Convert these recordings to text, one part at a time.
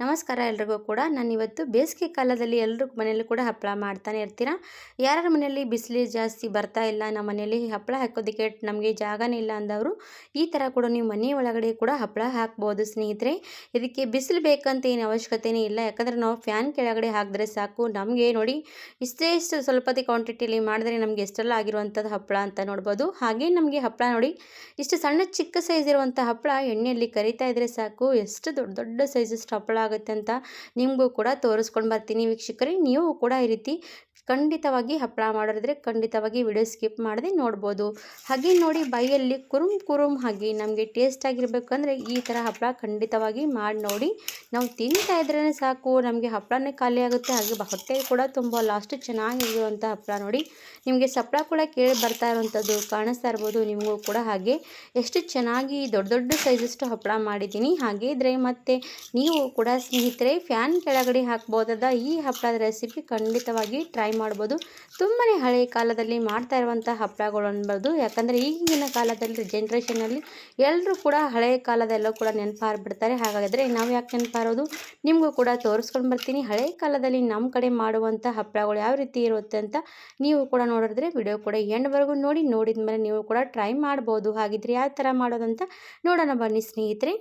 ನಮಸ್ಕಾರ ಎಲ್ರಿಗೂ ಕೂಡ. ನಾನು ಇವತ್ತು ಬೇಸಿಗೆ ಕಾಲದಲ್ಲಿ ಎಲ್ಲರೂ ಮನೆಯಲ್ಲೂ ಕೂಡ ಹಪ್ಪಳ ಮಾಡ್ತಾನೆ ಇರ್ತೀರಾ? ಯಾರ್ಯಾರ ಮನೆಯಲ್ಲಿ ಬಿಸಿಲು ಜಾಸ್ತಿ ಬರ್ತಾ ಇಲ್ಲ, ನಮ್ಮ ಮನೆಯಲ್ಲಿ ಹಪ್ಪಳ ಹಾಕೋದಕ್ಕೆ ನಮಗೆ ಜಾಗನೇ ಇಲ್ಲ ಅಂದವರು, ಈ ಥರ ಕೂಡ ನೀವು ಮನೆ ಒಳಗಡೆ ಕೂಡ ಹಪ್ಪಳ ಹಾಕ್ಬೋದು ಸ್ನೇಹಿತರೆ. ಇದಕ್ಕೆ ಬಿಸಿಲು ಬೇಕಂತ ಏನು ಅವಶ್ಯಕತೆಯೇ ಇಲ್ಲ. ಯಾಕಂದರೆ ನಾವು ಫ್ಯಾನ್ ಕೆಳಗಡೆ ಹಾಕಿದ್ರೆ ಸಾಕು. ನಮಗೆ ನೋಡಿ, ಇಷ್ಟೇ ಇಷ್ಟು ಸ್ವಲ್ಪದೇ ಕ್ವಾಂಟಿಟಿಯಲ್ಲಿ ಮಾಡಿದ್ರೆ ನಮಗೆ ಎಷ್ಟೆಲ್ಲ ಆಗಿರುವಂಥದ್ದು ಹಪ್ಪಳ ಅಂತ ನೋಡ್ಬೋದು. ಹಾಗೆ ನಮಗೆ ಹಪ್ಪಳ ನೋಡಿ, ಇಷ್ಟು ಸಣ್ಣ ಚಿಕ್ಕ ಸೈಜ್ ಇರುವಂಥ ಹಪ್ಪಳ ಎಣ್ಣೆಯಲ್ಲಿ ಕರಿತಾ ಇದ್ರೆ ಸಾಕು. ಎಷ್ಟು ದೊಡ್ಡ ದೊಡ್ಡ ಸೈಜಷ್ಟು ಹಪ್ಪಳ ಆಗುತ್ತೆ ಅಂತ ನಿಮಗೂ ಕೂಡ ತೋರಿಸ್ಕೊಂಡು ಬರ್ತೀನಿ ವೀಕ್ಷಕರೇ. ನೀವು ಕೂಡ ಈ ರೀತಿ ಖಂಡಿತವಾಗಿ ಹಪ್ಪಳ ಮಾಡಿದ್ರೆ ಖಂಡಿತವಾಗಿ ವಿಡಿಯೋ ಸ್ಕಿಪ್ ಮಾಡದೆ ನೋಡ್ಬೋದು. ಹಾಗೆ ನೋಡಿ ಬೈಯಲ್ಲಿ ಕುರುಮ್ ಕುರುಮ್ ಹಾಗೆ ನಮಗೆ ಟೇಸ್ಟ್ ಆಗಿರಬೇಕಂದ್ರೆ ಈ ಥರ ಹಪ್ಪಳ ಖಂಡಿತವಾಗಿ ಮಾಡಿ ನೋಡಿ. ನಾವು ತಿಂತಾ ಇದ್ರೇ ಸಾಕು, ನಮಗೆ ಹಪ್ಪಳನೇ ಖಾಲಿ ಆಗುತ್ತೆ. ಹಾಗೆ ಹೊಟ್ಟೆ ಕೂಡ ತುಂಬ ಲಾಸ್ಟ್ ಚೆನ್ನಾಗಿರುವಂಥ ಹಪ್ಪಳ ನೋಡಿ. ನಿಮಗೆ ಸಪ್ಪಳ ಕೂಡ ಕೇಳಿ ಬರ್ತಾ ಇರುವಂಥದ್ದು ಕಾಣಿಸ್ತಾ ಇರ್ಬೋದು ನಿಮಗೂ ಕೂಡ. ಹಾಗೆ ಎಷ್ಟು ಚೆನ್ನಾಗಿ ದೊಡ್ಡ ದೊಡ್ಡ ಸೈಜಷ್ಟು ಹಪ್ಪಳ ಮಾಡಿದ್ದೀನಿ. ಹಾಗೆ ಇದ್ರೆ ಮತ್ತೆ ನೀವು ಕೂಡ ಸ್ನೇಹಿತರೆ, ಫ್ಯಾನ್ ಕೆಳಗಡೆ ಹಾಕ್ಬೋದಾದ ಈ ಹಪ್ಪಳದ ರೆಸಿಪಿ ಖಂಡಿತವಾಗಿ ಟ್ರೈ ಮಾಡ್ಬೋದು. ತುಂಬಾ ಹಳೆಯ ಕಾಲದಲ್ಲಿ ಮಾಡ್ತಾ ಇರುವಂಥ ಹಪ್ಪಳಗಳು ಅನ್ಬೋದು ಯಾಕಂದರೆ ಈಗಿನ ಕಾಲದಲ್ಲಿ ಜನ್ರೇಷನಲ್ಲಿ ಎಲ್ಲರೂ ಕೂಡ ಹಳೆಯ ಕಾಲದೆಲ್ಲ ಕೂಡ ನೆನಪಾರ್ಬಿಡ್ತಾರೆ ಹಾಗಾದರೆ ನಾವು ಯಾಕೆ ನೆನಪಾರೋದು? ನಿಮಗೂ ಕೂಡ ತೋರಿಸ್ಕೊಂಡು ಬರ್ತೀನಿ. ಹಳೆಯ ಕಾಲದಲ್ಲಿ ನಮ್ಮ ಕಡೆ ಮಾಡುವಂಥ ಹಪ್ಪಳಗಳು ಯಾವ ರೀತಿ ಇರುತ್ತೆ ಅಂತ ನೀವು ಕೂಡ ನೋಡಿದ್ರೆ ವಿಡಿಯೋ ಕೂಡ ಎಂಡ್ವರೆಗೂ ನೋಡಿ ನೋಡಿದ ಮೇಲೆ ನೀವು ಕೂಡ ಟ್ರೈ ಮಾಡ್ಬೋದು. ಹಾಗಿದ್ರೆ ಯಾವ ಥರ ಮಾಡೋದಂತ ನೋಡೋಣ ಬನ್ನಿ ಸ್ನೇಹಿತರೆ.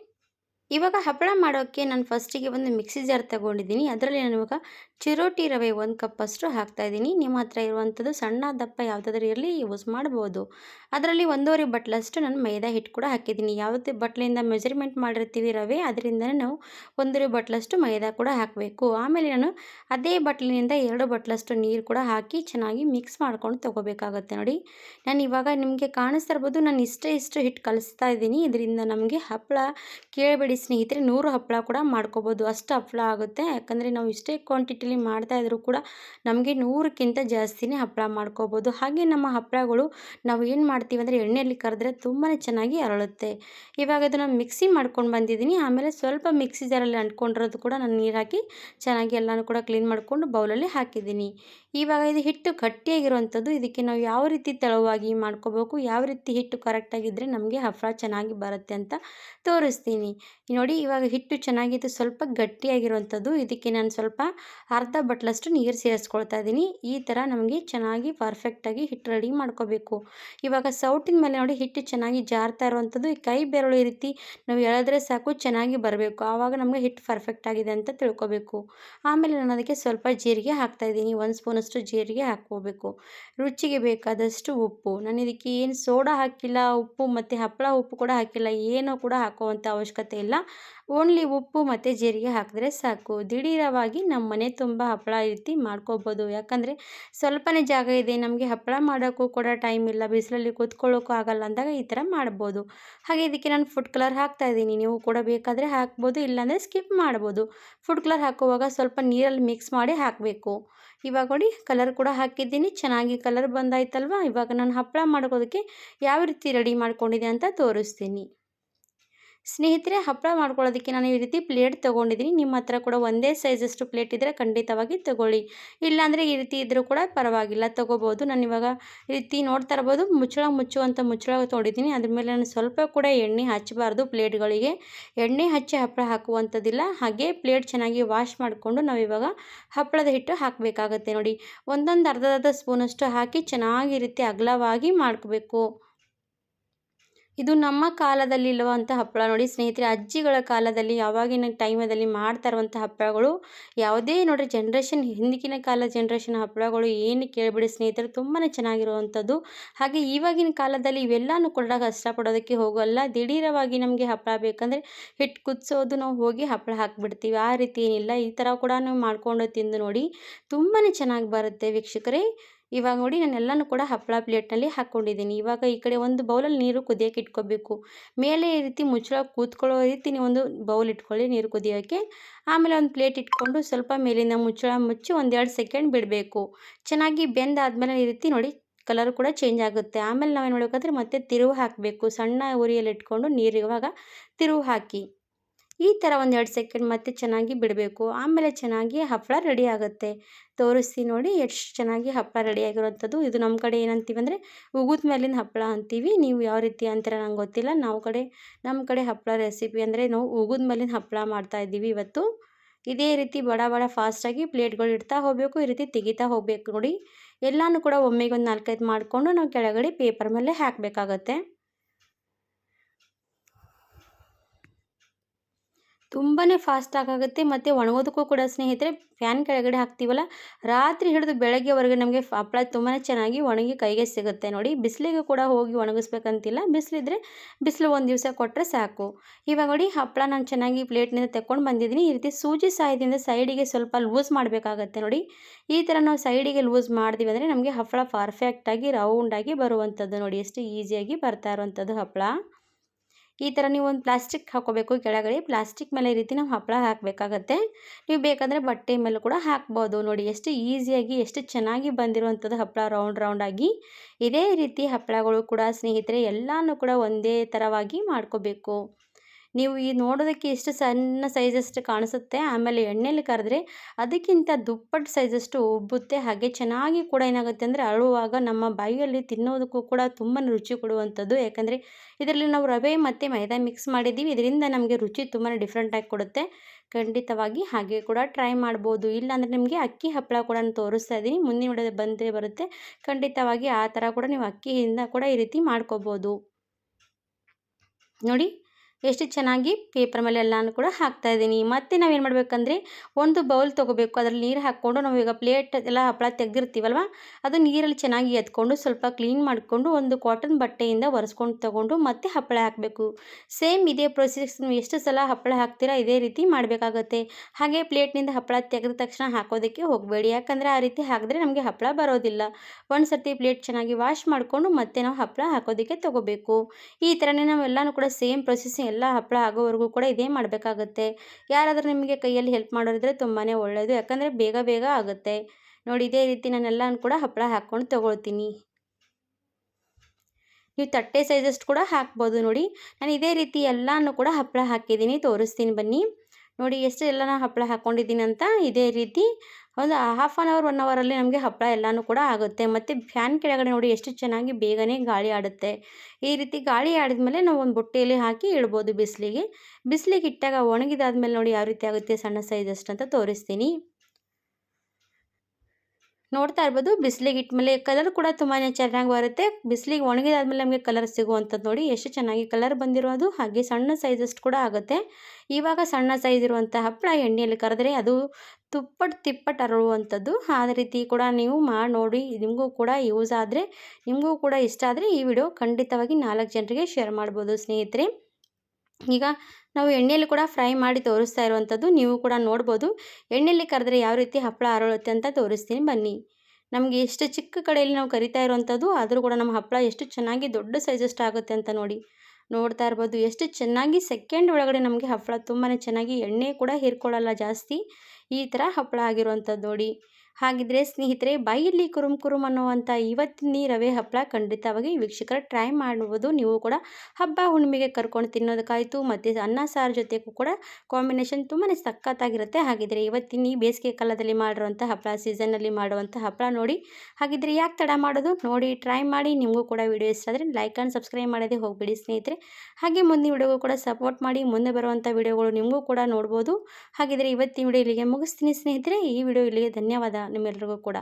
ಇವಾಗ ಹಪ್ಪಳ ಮಾಡೋಕ್ಕೆ ನಾನು ಫಸ್ಟಿಗೆ ಒಂದು ಮಿಕ್ಸಿ ಜಾರ್ ತಗೊಂಡಿದ್ದೀನಿ. ಅದರಲ್ಲಿ ನಾನು ಇವಾಗ ಚಿರೋಟಿ ರವೆ ಒಂದು ಕಪ್ಪಷ್ಟು ಹಾಕ್ತಾಯಿದ್ದೀನಿ ನಿಮ್ಮ ಹತ್ರ ಇರುವಂಥದ್ದು ಸಣ್ಣ ದಪ್ಪ ಯಾವುದಾದ್ರೂ ಇರಲಿ, ಯೂಸ್ ಮಾಡ್ಬೋದು. ಅದರಲ್ಲಿ ಒಂದೂವರೆ ಬಟ್ಲಷ್ಟು ನಾನು ಮೈದಾ ಹಿಟ್ಟು ಕೂಡ ಹಾಕಿದ್ದೀನಿ. ಯಾವುದೇ ಬಟ್ಲಿಂದ ಮೆಜರ್ಮೆಂಟ್ ಮಾಡಿರ್ತೀವಿ ರವೆ, ಅದರಿಂದನೇ ನಾವು ಒಂದೂವರೆ ಬಟ್ಲಷ್ಟು ಮೈದಾ ಕೂಡ ಹಾಕಬೇಕು. ಆಮೇಲೆ ನಾನು ಅದೇ ಬಟ್ಲಿನಿಂದ ಎರಡು ಬಟ್ಲಷ್ಟು ನೀರು ಕೂಡ ಹಾಕಿ ಚೆನ್ನಾಗಿ ಮಿಕ್ಸ್ ಮಾಡ್ಕೊಂಡು ತೊಗೋಬೇಕಾಗತ್ತೆ ನೋಡಿ. ನಾನು ಇವಾಗ ನಿಮಗೆ ಕಾಣಿಸ್ತಾ ಇರ್ಬೋದು, ನಾನು ಇಷ್ಟೇ ಇಷ್ಟು ಹಿಟ್ಟು ಕಲಿಸ್ತಾ ಇದ್ದೀನಿ. ಇದರಿಂದ ನಮಗೆ ಹಪ್ಪಳ ಕೇಳಬೇಡಿ ಸ್ನೇಹಿತರೆ, ನೂರು ಹಪ್ಪಳ ಕೂಡ ಮಾಡ್ಕೋಬೋದು. ಅಷ್ಟು ಹಪ್ಪಳ ಆಗುತ್ತೆ. ಯಾಕಂದರೆ ನಾವು ಇಷ್ಟೇ ಕ್ವಾಂಟಿಟಿಲಿ ಮಾಡ್ತಾ ಇದ್ರೂ ಕೂಡ ನಮಗೆ ನೂರಕ್ಕಿಂತ ಜಾಸ್ತಿನೇ ಹಪ್ಪಳ ಮಾಡ್ಕೋಬೋದು. ಹಾಗೆ ನಮ್ಮ ಹಪ್ಪಳಗಳು ನಾವು ಏನು ಮಾಡ್ತೀವಿ ಅಂದರೆ ಎಣ್ಣೆಯಲ್ಲಿ ಕರೆದ್ರೆ ತುಂಬಾ ಚೆನ್ನಾಗಿ ಅರಳುತ್ತೆ. ಇವಾಗ ಅದನ್ನು ಮಿಕ್ಸಿ ಮಾಡ್ಕೊಂಡು ಬಂದಿದ್ದೀನಿ. ಆಮೇಲೆ ಸ್ವಲ್ಪ ಮಿಕ್ಸಿ ಜಾರಲ್ಲಿ ಅಂಟ್ಕೊಂಡಿರೋದು ಕೂಡ ನಾನು ನೀರು ಹಾಕಿ ಚೆನ್ನಾಗಿ ಎಲ್ಲನೂ ಕೂಡ ಕ್ಲೀನ್ ಮಾಡಿಕೊಂಡು ಬೌಲಲ್ಲಿ ಹಾಕಿದ್ದೀನಿ. ಇವಾಗ ಇದು ಹಿಟ್ಟು ಗಟ್ಟಿಯಾಗಿರುವಂಥದ್ದು ಇದಕ್ಕೆ ನಾವು ಯಾವ ರೀತಿ ತೆಳುವಾಗಿ ಮಾಡ್ಕೋಬೇಕು, ಯಾವ ರೀತಿ ಹಿಟ್ಟು ಕರೆಕ್ಟಾಗಿದ್ದರೆ ನಮಗೆ ಹಪ್ಪಳ ಚೆನ್ನಾಗಿ ಬರುತ್ತೆ ಅಂತ ತೋರಿಸ್ತೀನಿ. ನೋಡಿ ಇವಾಗ ಹಿಟ್ಟು ಚೆನ್ನಾಗಿದ್ದು ಸ್ವಲ್ಪ ಗಟ್ಟಿಯಾಗಿರುವಂಥದ್ದು. ಇದಕ್ಕೆ ನಾನು ಸ್ವಲ್ಪ ಅರ್ಧ ಬಟ್ಲಷ್ಟು ನೀರು ಸೇರಿಸ್ಕೊಳ್ತಾ ಇದ್ದೀನಿ ಈ ಥರ ನಮಗೆ ಚೆನ್ನಾಗಿ ಪರ್ಫೆಕ್ಟಾಗಿ ಹಿಟ್ಟು ರೆಡಿ ಮಾಡ್ಕೋಬೇಕು. ಇವಾಗ ಸೌಟಿನ ಮೇಲೆ ನೋಡಿ ಹಿಟ್ಟು ಚೆನ್ನಾಗಿ ಜಾರ್ತಾ ಇರುವಂಥದ್ದು. ಈ ಕೈ ಬೆರಳು ರೀತಿ ನಾವು ಎಳೆದ್ರೆ ಸಾಕು, ಚೆನ್ನಾಗಿ ಬರಬೇಕು. ಆವಾಗ ನಮಗೆ ಹಿಟ್ಟು ಪರ್ಫೆಕ್ಟ್ ಆಗಿದೆ ಅಂತ ತಿಳ್ಕೊಬೇಕು. ಆಮೇಲೆ ನಾನು ಅದಕ್ಕೆ ಸ್ವಲ್ಪ ಜೀರಿಗೆ ಹಾಕ್ತಾ ಇದ್ದೀನಿ ಒಂದು ಸ್ಪೂನಷ್ಟು ಜೀರಿಗೆ ಹಾಕ್ಕೋಬೇಕು. ರುಚಿಗೆ ಬೇಕಾದಷ್ಟು ಉಪ್ಪು. ನಾನು ಇದಕ್ಕೆ ಏನು ಸೋಡಾ ಹಾಕಿಲ್ಲ, ಉಪ್ಪು ಮತ್ತು ಹಪ್ಪಳ ಉಪ್ಪು ಕೂಡ ಹಾಕಿಲ್ಲ. ಏನೂ ಕೂಡ ಹಾಕುವಂಥ ಅವಶ್ಯಕತೆ ಇಲ್ಲ. ಓನ್ಲಿ ಉಪ್ಪು ಮತ್ತು ಜೀರಿಗೆ ಹಾಕಿದ್ರೆ ಸಾಕು. ದಿಢೀರವಾಗಿ ನಮ್ಮ ಮನೆ ತುಂಬ ಹಪ್ಪಳ ರೀತಿ ಮಾಡ್ಕೋಬೋದು. ಯಾಕಂದರೆ ಸ್ವಲ್ಪನೇ ಜಾಗ ಇದೆ, ನಮಗೆ ಹಪ್ಪಳ ಮಾಡೋಕ್ಕೂ ಕೂಡ ಟೈಮ್ ಇಲ್ಲ, ಬಿಸಿಲಲ್ಲಿ ಕೂತ್ಕೊಳ್ಳೋಕ್ಕೂ ಆಗಲ್ಲ ಅಂದಾಗ ಈ ಥರ ಮಾಡ್ಬೋದು. ಹಾಗೆ ಇದಕ್ಕೆ ನಾನು ಫುಡ್ ಕಲರ್ ಹಾಕ್ತಾ ಇದ್ದೀನಿ. ನೀವು ಕೂಡ ಬೇಕಾದರೆ ಹಾಕ್ಬೋದು, ಇಲ್ಲಾಂದರೆ ಸ್ಕಿಪ್ ಮಾಡ್ಬೋದು. ಫುಡ್ ಕಲರ್ ಹಾಕುವಾಗ ಸ್ವಲ್ಪ ನೀರಲ್ಲಿ ಮಿಕ್ಸ್ ಮಾಡಿ ಹಾಕಬೇಕು. ಇವಾಗ ನೋಡಿ ಕಲರ್ ಕೂಡ ಹಾಕಿದ್ದೀನಿ. ಚೆನ್ನಾಗಿ ಕಲರ್ ಬಂದಾಯ್ತಲ್ವ? ಇವಾಗ ನಾನು ಹಪ್ಪಳ ಮಾಡ್ಕೋದಕ್ಕೆ ಯಾವ ರೀತಿ ರೆಡಿ ಮಾಡ್ಕೊಂಡಿದೆ ಅಂತ ತೋರಿಸ್ತೀನಿ. ಸ್ನೇಹಿತರೆ ಹಪ್ಪಳ ಮಾಡ್ಕೊಳ್ಳೋದಕ್ಕೆ ನಾನು ಈ ರೀತಿ ಪ್ಲೇಟ್ ತೊಗೊಂಡಿದ್ದೀನಿ. ನಿಮ್ಮ ಹತ್ರ ಕೂಡ ಒಂದೇ ಸೈಜಷ್ಟು ಪ್ಲೇಟ್ ಇದ್ದರೆ ಖಂಡಿತವಾಗಿ ತಗೊಳ್ಳಿ. ಇಲ್ಲಾಂದರೆ ಈ ರೀತಿ ಇದ್ದರೂ ಕೂಡ ಪರವಾಗಿಲ್ಲ. ತೊಗೋಬೋದು. ನಾನು ಇವಾಗ ಈ ರೀತಿ ನೋಡ್ತಾ ಇರ್ಬೋದು. ಮುಚ್ಚಳ ಮುಚ್ಚುವಂಥ ಮುಚ್ಚಳ ತೊಗೊಂಡಿದ್ದೀನಿ ಅದ್ರ ಮೇಲೆ ನಾನು ಸ್ವಲ್ಪ ಕೂಡ ಎಣ್ಣೆ ಹಚ್ಚಬಾರ್ದು ಪ್ಲೇಟ್ಗಳಿಗೆ. ಎಣ್ಣೆ ಹಚ್ಚಿ ಹಪ್ಪಳ ಹಾಕುವಂಥದ್ದಿಲ್ಲ. ಹಾಗೆ ಪ್ಲೇಟ್ ಚೆನ್ನಾಗಿ ವಾಶ್ ಮಾಡಿಕೊಂಡು ನಾವು ಇವಾಗ ಹಪ್ಪಳದ ಹಿಟ್ಟು ಹಾಕಬೇಕಾಗತ್ತೆ ನೋಡಿ. ಒಂದೊಂದು ಅರ್ಧ ಅರ್ಧ ಸ್ಪೂನಷ್ಟು ಹಾಕಿ ಚೆನ್ನಾಗಿ ರೀತಿ ಅಗಲವಾಗಿ ಮಾಡ್ಕೋಬೇಕು. ಇದು ನಮ್ಮ ಕಾಲದಲ್ಲಿ ಇಲ್ಲವಂಥ ಹಪ್ಪಳ. ನೋಡಿ ಸ್ನೇಹಿತರೆ, ಅಜ್ಜಿಗಳ ಕಾಲದಲ್ಲಿ, ಯಾವಾಗಿನ ಟೈಮಲ್ಲಿ ಮಾಡ್ತಾ ಇರುವಂಥ ಹಪ್ಪಳಗಳು ಯಾವುದೇ ನೋಡಿರಿ ಜನ್ರೇಷನ್ ಹಿಂದಿನ ಕಾಲ ಜನ್ರೇಷನ್ ಹಪ್ಪಳಗಳು ಏನು ಕೇಳಿಬಿಡಿ ಸ್ನೇಹಿತರೆ ತುಂಬಾ ಚೆನ್ನಾಗಿರುವಂಥದ್ದು. ಹಾಗೆ ಇವಾಗಿನ ಕಾಲದಲ್ಲಿ ಇವೆಲ್ಲನೂ ಕೂಡ ಕಷ್ಟಪಡೋದಕ್ಕೆ ಹೋಗೋಲ್ಲ. ದಿಢೀರವಾಗಿ ನಮಗೆ ಹಪ್ಪಳ ಬೇಕಂದರೆ ಹಿಟ್ಟು ಕುದಿಸೋದು ನಾವು ಹೋಗಿ ಹಪ್ಪಳ ಹಾಕಿಬಿಡ್ತೀವಿ. ಆ ರೀತಿ ಏನಿಲ್ಲ. ಈ ಥರ ಕೂಡ ನಾವು ಮಾಡ್ಕೊಂಡು ತಿಂದು ನೋಡಿ ತುಂಬಾ ಚೆನ್ನಾಗಿ ಬರುತ್ತೆ. ವೀಕ್ಷಕರೇ ಇವಾಗ ನೋಡಿ ನಾನು ಎಲ್ಲನೂ ಕೂಡ ಹಪ್ಪಳ ಪ್ಲೇಟ್ನಲ್ಲಿ ಹಾಕ್ಕೊಂಡಿದ್ದೀನಿ ಇವಾಗ ಈ ಕಡೆ ಒಂದು ಬೌಲಲ್ಲಿ ನೀರು ಕುದಿಯೋಕೆ ಇಟ್ಕೋಬೇಕು. ಮೇಲೆ ಈ ರೀತಿ ಮುಚ್ಚಳ ಕೂತ್ಕೊಳ್ಳೋ ರೀತಿ ನೀವು ಒಂದು ಬೌಲ್ ಇಟ್ಕೊಳ್ಳಿ ನೀರು ಕುದಿಯೋಕ್ಕೆ ಆಮೇಲೆ ಒಂದು ಪ್ಲೇಟ್ ಇಟ್ಕೊಂಡು ಸ್ವಲ್ಪ ಮೇಲಿಂದ ಮುಚ್ಚಳ ಮುಚ್ಚಿ ಒಂದೆರಡು ಸೆಕೆಂಡ್ ಬಿಡಬೇಕು. ಚೆನ್ನಾಗಿ ಬೆಂದಾದ್ಮೇಲೆ ಈ ರೀತಿ ನೋಡಿ ಕಲರ್ ಕೂಡ ಚೇಂಜ್ ಆಗುತ್ತೆ. ಆಮೇಲೆ ನಾವೇನು ಮಾಡಬೇಕಾದ್ರೆ ಮತ್ತೆ ತಿರುವು ಹಾಕಬೇಕು. ಸಣ್ಣ ಉರಿಯಲ್ಲಿ ಇಟ್ಕೊಂಡು ಇವಾಗ ತಿರುವು ಹಾಕಿ. ಈ ಥರ ಒಂದು ಎರಡು ಸೆಕೆಂಡ್ ಮತ್ತೆ ಚೆನ್ನಾಗಿ ಬಿಡಬೇಕು. ಆಮೇಲೆ ಚೆನ್ನಾಗಿ ಹಪ್ಪಳ ರೆಡಿ ಆಗುತ್ತೆ. ತೋರಿಸಿ ನೋಡಿ ಎಷ್ಟು ಚೆನ್ನಾಗಿ ಹಪ್ಪಳ ರೆಡಿ ಆಗಿರೋವಂಥದ್ದು. ಇದು ನಮ್ಮ ಕಡೆ ಏನಂತೀವಿ ಅಂದರೆ ಉಗುದ ಮೇಲಿನ ಹಪ್ಪಳ ಅಂತೀವಿ. ನೀವು ಯಾವ ರೀತಿ ಅಂತೀರ ನಂಗೆ ಗೊತ್ತಿಲ್ಲ. ನಾವು ಕಡೆ, ನಮ್ಮ ಕಡೆ ಹಪ್ಪಳ ರೆಸಿಪಿ ಅಂದರೆ ನಾವು ಉಗುದ ಮೇಲಿನ ಹಪ್ಪಳ ಮಾಡ್ತಾ ಇದ್ದೀವಿ ಇವತ್ತು. ಇದೇ ರೀತಿ ಬಡ ಬಡ ಫಾಸ್ಟಾಗಿ ಪ್ಲೇಟ್ಗಳು ಇಡ್ತಾ ಹೋಗಬೇಕು, ಈ ರೀತಿ ತೆಗಿತಾ ಹೋಗಬೇಕು ನೋಡಿ. ಎಲ್ಲನೂ ಕೂಡ ಒಮ್ಮೆಗೆ ಒಂದು ನಾಲ್ಕೈದು ಮಾಡಿಕೊಂಡು ನಾವು ಕೆಳಗಡೆ ಪೇಪರ್ ಮೇಲೆ ಹಾಕಬೇಕಾಗತ್ತೆ. ತುಂಬಾ ಫಾಸ್ಟ್ ಆಗುತ್ತೆ ಮತ್ತು ಒಣಗೋದಕ್ಕೂ ಕೂಡ ಸ್ನೇಹಿತರೆ ಫ್ಯಾನ್ ಕೆಳಗಡೆ ಹಾಕ್ತೀವಲ್ಲ, ರಾತ್ರಿ ಹಿಡಿದು ಬೆಳಗ್ಗೆವರೆಗೆ ನಮಗೆ ಹಪ್ಪಳ ತುಂಬಾ ಚೆನ್ನಾಗಿ ಒಣಗಿ ಕೈಗೆ ಸಿಗುತ್ತೆ ನೋಡಿ. ಬಿಸಿಲಿಗೆ ಕೂಡ ಹೋಗಿ ಒಣಗಿಸ್ಬೇಕಂತಿಲ್ಲ. ಬಿಸಿಲಿದ್ರೆ ಬಿಸಿಲು ಒಂದು ದಿವಸ ಕೊಟ್ಟರೆ ಸಾಕು. ಇವಾಗ ನೋಡಿ ಹಪ್ಪಳ ನಾನು ಚೆನ್ನಾಗಿ ಪ್ಲೇಟ್ನಿಂದ ತೆಕ್ಕೊಂಡು ಬಂದಿದ್ದೀನಿ. ಈ ರೀತಿ ಸೂಜಿ ಸಹಾಯದಿಂದ ಸೈಡಿಗೆ ಸ್ವಲ್ಪ ಲೂಸ್ ಮಾಡಬೇಕಾಗತ್ತೆ ನೋಡಿ. ಈ ಥರ ನಾವು ಸೈಡಿಗೆ ಲೂಸ್ ಮಾಡಿದ್ವಿ ಅಂದರೆ ನಮಗೆ ಹಪ್ಪಳ ಪರ್ಫೆಕ್ಟಾಗಿ ರೌಂಡಾಗಿ ಬರುವಂಥದ್ದು ನೋಡಿ. ಎಷ್ಟು ಈಸಿಯಾಗಿ ಬರ್ತಾ ಇರುವಂಥದ್ದು ಹಪ್ಪಳ ಈ ಥರ ನೀವು ಒಂದು ಪ್ಲಾಸ್ಟಿಕ್ ಹಾಕೋಬೇಕು ಕೆಳಗಡೆ. ಪ್ಲಾಸ್ಟಿಕ್ ಮೇಲೆ ಈ ರೀತಿ ನಾವು ಹಪ್ಪಳ ಹಾಕಬೇಕಾಗತ್ತೆ. ನೀವು ಬೇಕಂದರೆ ಬಟ್ಟೆ ಮೇಲೂ ಕೂಡ ಹಾಕ್ಬೋದು. ನೋಡಿ, ಎಷ್ಟು ಈಸಿಯಾಗಿ, ಎಷ್ಟು ಚೆನ್ನಾಗಿ ಬಂದಿರುವಂಥದ್ದು ಹಪ್ಪಳ ರೌಂಡ್ ರೌಂಡಾಗಿ ಇದೇ ರೀತಿ ಹಪ್ಪಳಗಳು ಕೂಡ ಸ್ನೇಹಿತರೆ, ಎಲ್ಲನೂ ಕೂಡ ಒಂದೇ ಥರವಾಗಿ ಮಾಡ್ಕೋಬೇಕು. ನೀವು ಈ ನೋಡೋದಕ್ಕೆ ಎಷ್ಟು ಸಣ್ಣ ಸೈಜಷ್ಟು ಕಾಣಿಸುತ್ತೆ, ಆಮೇಲೆ ಎಣ್ಣೆಲಿ ಕರೆದ್ರೆ ಅದಕ್ಕಿಂತ ದುಪ್ಪಟ್ಟು ಸೈಜಷ್ಟು ಉಬ್ಬುತ್ತೆ, ಹಾಗೆ ಚೆನ್ನಾಗಿ ಕೂಡ ಏನಾಗುತ್ತೆ ಅಂದರೆ ಅಳುವಾಗ ನಮ್ಮ ಬಾಯಿಯಲ್ಲಿ ತಿನ್ನೋದಕ್ಕೂ ಕೂಡ ತುಂಬಾ ರುಚಿ ಕೊಡುವಂಥದ್ದು. ಯಾಕಂದರೆ ಇದರಲ್ಲಿ ನಾವು ರವೆ ಮತ್ತು ಮೈದಾ ಮಿಕ್ಸ್ ಮಾಡಿದ್ದೀವಿ, ಇದರಿಂದ ನಮಗೆ ರುಚಿ ತುಂಬಾ ಡಿಫ್ರೆಂಟಾಗಿ ಕೊಡುತ್ತೆ. ಖಂಡಿತವಾಗಿ ಹಾಗೆ ಕೂಡ ಟ್ರೈ ಮಾಡ್ಬೋದು. ಇಲ್ಲಾಂದರೆ ನಿಮಗೆ ಅಕ್ಕಿ ಹಪ್ಪಳ ಕೂಡ ತೋರಿಸ್ತಾ ಇದ್ದೀನಿ, ಮುಂದಿನ ವಿಡಿಯೋದಲ್ಲಿ ಬಂದೇ ಬರುತ್ತೆ. ಖಂಡಿತವಾಗಿ ಆ ಥರ ಕೂಡ ನೀವು ಅಕ್ಕಿಯಿಂದ ಕೂಡ ಈ ರೀತಿ ಮಾಡ್ಕೋಬೋದು. ನೋಡಿ. ಎಷ್ಟು ಚೆನ್ನಾಗಿ ಪೇಪರ್ ಮೇಲೆ ಎಲ್ಲನೂ ಕೂಡ ಹಾಕ್ತಾ ಇದ್ದೀನಿ. ಮತ್ತು ನಾವೇನು ಮಾಡಬೇಕಂದ್ರೆ, ಒಂದು ಬೌಲ್ ತೊಗೋಬೇಕು. ಅದರಲ್ಲಿ ನೀರು ಹಾಕ್ಕೊಂಡು ನಾವು ಈಗ ಪ್ಲೇಟ್ ಎಲ್ಲ ಹಪ್ಪಳ ತೆಗೆದಿರ್ತೀವಲ್ವ, ಅದು ನೀರಲ್ಲಿ ಚೆನ್ನಾಗಿ ಎತ್ಕೊಂಡು ಸ್ವಲ್ಪ ಕ್ಲೀನ್ ಮಾಡಿಕೊಂಡು ಒಂದು ಕಾಟನ್ ಬಟ್ಟೆಯಿಂದ ಒರೆಸ್ಕೊಂಡು ತೊಗೊಂಡು ಮತ್ತೆ ಹಪ್ಪಳ ಹಾಕಬೇಕು. ಸೇಮ್ ಇದೇ ಪ್ರೊಸೆಸ್ ನೀವು ಎಷ್ಟು ಸಲ ಹಪ್ಪಳ ಹಾಕ್ತೀರಾ, ಇದೇ ರೀತಿ ಮಾಡಬೇಕಾಗತ್ತೆ. ಹಾಗೆ ಪ್ಲೇಟ್ನಿಂದ ಹಪ್ಪಳ ತೆಗೆದ ತಕ್ಷಣ ಹಾಕೋದಕ್ಕೆ ಹೋಗಬೇಡಿ. ಯಾಕಂದರೆ ಆ ರೀತಿ ಹಾಕಿದ್ರೆ ನಮಗೆ ಹಪ್ಪಳ ಬರೋದಿಲ್ಲ. ಒಂದು ಸರ್ತಿ ಪ್ಲೇಟ್ ಚೆನ್ನಾಗಿ ವಾಶ್ ಮಾಡಿಕೊಂಡು ಮತ್ತೆ ನಾವು ಹಪ್ಪಳ ಹಾಕೋದಕ್ಕೆ ತೊಗೋಬೇಕು. ಈ ಥರನೇ ನಾವೆಲ್ಲನೂ ಕೂಡ ಸೇಮ್ ಪ್ರೊಸೆಸ್ ಎಲ್ಲ ಹಪ್ಪಳ ಆಗೋವರೆಗೂ ಕೂಡ ಇದೇ ಮಾಡಬೇಕಾಗತ್ತೆ. ಯಾರಾದರೂ ನಿಮಗೆ ಕೈಯಲ್ಲಿ ಹೆಲ್ಪ್ ಮಾಡೋರಿದ್ರೆ ತುಂಬಾ ಒಳ್ಳೆಯದು ಯಾಕಂದರೆ ಬೇಗ ಬೇಗ ಆಗುತ್ತೆ. ನೋಡಿ, ಇದೇ ರೀತಿ ನಾನೆಲ್ಲನೂ ಕೂಡ ಹಪ್ಪಳ ಹಾಕ್ಕೊಂಡು ತೊಗೊಳ್ತೀನಿ. ನೀವು ತಟ್ಟೆ ಸೈಜಷ್ಟು ಕೂಡ ಹಾಕ್ಬೋದು ನೋಡಿ. ನಾನು ಇದೇ ರೀತಿ ಎಲ್ಲನೂ ಕೂಡ ಹಪ್ಪಳ ಹಾಕಿದ್ದೀನಿ. ತೋರಿಸ್ತೀನಿ ಬನ್ನಿ. ನೋಡಿ ಎಷ್ಟು ಎಲ್ಲ ಹಪ್ಪಳ ಹಾಕ್ಕೊಂಡಿದ್ದೀನಿ ಅಂತ ಇದೇ ರೀತಿ ಒಂದು ಹಾಫ್ ಆನ್ ಅವರ್ ಒನ್ ಅವರಲ್ಲಿ ನಮಗೆ ಹಪ್ಪಳ ಎಲ್ಲನೂ ಕೂಡ ಆಗುತ್ತೆ. ಮತ್ತು ಫ್ಯಾನ್ ಕೆಳಗಡೆ ನೋಡಿ ಎಷ್ಟು ಚೆನ್ನಾಗಿ ಬೇಗನೆ ಗಾಳಿ ಆಡುತ್ತೆ. ಈ ರೀತಿ ಗಾಳಿ ಆಡಿದ ಮೇಲೆ ನಾವು ಒಂದು ಬುಟ್ಟಿಯಲ್ಲಿ ಹಾಕಿ ಇಡ್ಬೋದು ಬಿಸಿಲಿಗೆ. ಬಿಸಿಲಿಗೆ ಇಟ್ಟಾಗ ಒಣಗಿದಾದ್ಮೇಲೆ ನೋಡಿ ಯಾವ ರೀತಿ ಆಗುತ್ತೆ ಸಣ್ಣ ಸೈಜ್ ಅಂತ ತೋರಿಸ್ತೀನಿ. ನೋಡ್ತಾ ಇರ್ಬೋದು. ಬಿಸಿಲಿಗೆ ಇಟ್ಮೇಲೆ ಕಲರ್ ಕೂಡ ತುಂಬಾ ಚೆನ್ನಾಗಿ ಬರುತ್ತೆ. ಬಿಸಿಲಿಗೆ ಒಣಗಿದಾದ್ಮೇಲೆ ನಮಗೆ ಕಲರ್ ಸಿಗುವಂಥದ್ದು ನೋಡಿ. ಎಷ್ಟು ಚೆನ್ನಾಗಿ ಕಲರ್ ಬಂದಿರೋದು ಹಾಗೆ ಸಣ್ಣ ಸೈಜಷ್ಟು ಕೂಡ ಆಗುತ್ತೆ. ಇವಾಗ ಸಣ್ಣ ಸೈಜ್ ಇರುವಂಥ ಹಪ್ಪಳ ಎಣ್ಣೆಯಲ್ಲಿ ಕರೆದ್ರೆ ಅದು ತುಪ್ಪಟ್ಟು ತಿಪ್ಪಟ್ಟು ಅರಳುವಂಥದ್ದು. ಆ ರೀತಿ ಕೂಡ ನೀವು ಮಾಡಿ ನೋಡಿ. ನಿಮಗೂ ಕೂಡ ಯೂಸ್ ಆದರೆ, ನಿಮಗೂ ಕೂಡ ಇಷ್ಟ ಆದರೆ ಈ ವಿಡಿಯೋ ಖಂಡಿತವಾಗಿ ನಾಲ್ಕು ಜನರಿಗೆ ಶೇರ್ ಮಾಡ್ಬೋದು ಸ್ನೇಹಿತರೆ. ಈಗ ನಾವು ಎಣ್ಣೆಯಲ್ಲಿ ಕೂಡ ಫ್ರೈ ಮಾಡಿ ತೋರಿಸ್ತಾ ಇರುವಂಥದ್ದು ನೀವು ಕೂಡ ನೋಡ್ಬೋದು. ಎಣ್ಣೆಯಲ್ಲಿ ಕರೆದ್ರೆ ಯಾವ ರೀತಿ ಹಪ್ಪಳ ಅರಳುತ್ತೆ ಅಂತ ತೋರಿಸ್ತೀನಿ. ಬನ್ನಿ. ನಮಗೆ ಎಷ್ಟು ಚಿಕ್ಕ ಕಡೆಯಲ್ಲಿ ನಾವು ಕರಿತಾ ಇರುವಂಥದ್ದು ಆದರೂ ಕೂಡ ನಮ್ಮ ಹಪ್ಪಳ ಎಷ್ಟು ಚೆನ್ನಾಗಿ ದೊಡ್ಡ ಸೈಜಸ್ಟ್ ಆಗುತ್ತೆ ಅಂತ ನೋಡಿ. ನೋಡ್ತಾ ಇರ್ಬೋದು. ಎಷ್ಟು ಚೆನ್ನಾಗಿ ಸೆಕೆಂಡ್ ಒಳಗಡೆ ನಮಗೆ ಹಪ್ಪಳ ತುಂಬಾ ಚೆನ್ನಾಗಿ ಎಣ್ಣೆ ಕೂಡ ಹೀರ್ಕೊಳ್ಳಲ್ಲ ಜಾಸ್ತಿ. ಈ ಥರ ಹಪ್ಪಳ ಆಗಿರುವಂಥದ್ದು ನೋಡಿ. ಹಾಗಿದ್ರೆ, ಸ್ನೇಹಿತರೆ, ಬಾಯಲ್ಲಿ ಕುರುಮ್ ಕುರುಮ್ ಅನ್ನುವಂಥ ಇವತ್ತಿನ ರವೆ ಹಪ್ಪಳ ಖಂಡಿತವಾಗಿ ವೀಕ್ಷಕರ ಟ್ರೈ ಮಾಡುವುದು. ನೀವು ಕೂಡ ಹಬ್ಬ ಹುಣ್ಣಿಮೆಗೆ ಕರ್ಕೊಂಡು ತಿನ್ನೋದಕ್ಕಾಯಿತು, ಮತ್ತು ಅನ್ನ, ಸಾರು ಜೊತೆಗೂ ಕೂಡ ಕಾಂಬಿನೇಷನ್ ತುಂಬಾ ಸಖತ್ತಾಗಿರುತ್ತೆ. ಹಾಗಿದ್ರೆ ಇವತ್ತಿನ ಈ ಬೇಸಿಗೆ ಕಾಲದಲ್ಲಿ ಮಾಡಿರುವಂಥ ಹಪ್ಪಳ ಸೀಸನ್ನಲ್ಲಿ ಮಾಡುವಂಥ ಹಪ್ಪಳ ನೋಡಿ. ಹಾಗಿದ್ರೆ ಯಾಕೆ ತಡ ಮಾಡೋದು? ನೋಡಿ ಟ್ರೈ ಮಾಡಿ. ನಿಮಗೂ ಕೂಡ ವಿಡಿಯೋ ಇಷ್ಟ ಆದರೆ ಲೈಕ್ ಆ್ಯಂಡ್ ಸಬ್ಸ್ಕ್ರೈಬ್ ಮಾಡೋದೇ ಹೋಗಬೇಡಿ ಸ್ನೇಹಿತರೆ. ಹಾಗೆ ಮುಂದಿನ ವಿಡಿಯೋಗೂ ಕೂಡ ಸಪೋರ್ಟ್ ಮಾಡಿ. ಮುಂದೆ ಬರುವಂಥ ವಿಡಿಯೋಗಳು ನಿಮಗೂ ಕೂಡ ನೋಡ್ಬೋದು. ಹಾಗಿದ್ರೆ ಇವತ್ತಿನ ವಿಡಿಯೋ ಇಲ್ಲಿಗೆ ಮುಗಿಸ್ತೀನಿ ಸ್ನೇಹಿತರೆ. ಈ ವಿಡಿಯೋ ಇಲ್ಲಿಗೆ ಧನ್ಯವಾದ. ನಿಮ್ಮೆಲ್ಲರಿಗೂ ಕೂಡ.